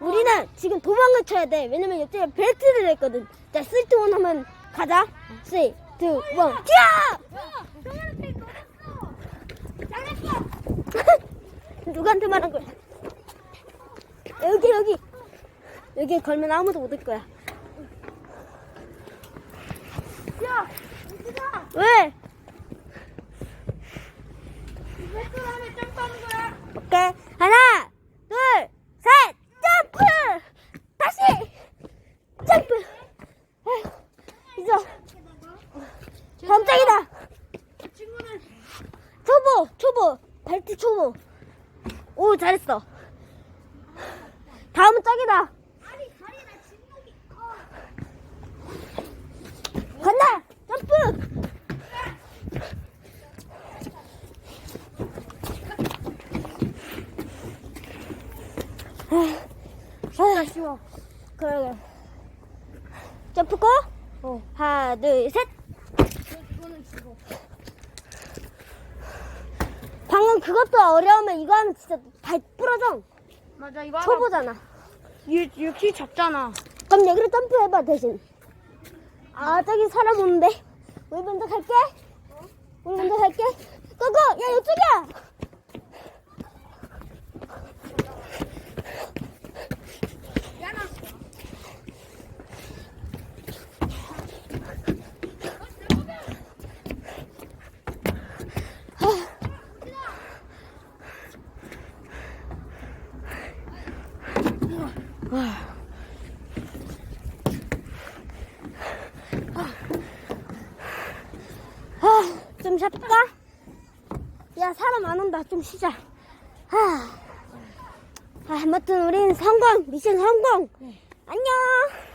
우리는 지금 도망을 쳐야 돼. 왜냐면 옆집에 벨트를 했거든. 자, 3, 2, 1 하면 가자. 3, 2, 1, 뛰어! 누구한테 말한 거야? 여기, 여기. 여기 걸면 아무도 못 올 거야. 야, 왜? 뱃돌 안에 점프하는 거야. 오케이. 하나, 둘, 셋, 점프! 다시! 점프! 에휴, 깜짝이다! 친구는 초보, 초보, 벨트 초보. 오, 잘했어. 다음은 짝이다. 간다! 점프! 쉽다, 쉬워. 그러게. 점프 고? 어. 하나, 둘, 셋! 방금 그것도 어려우면 이거 하면 진짜 발 부러져. 맞아 이거 초보잖아. 얘키 작잖아. 그럼 여기로 점프해봐, 대신. 아, 저기 사람 오는데. 우리 먼저 갈게. 우리 먼저 갈게. 고고! 야, 이쪽이야! 좀 쉬었다. 야, 사람 안 온다. 좀 쉬자. 아, 아 아무튼 우린 성공! 미션 성공! 안녕!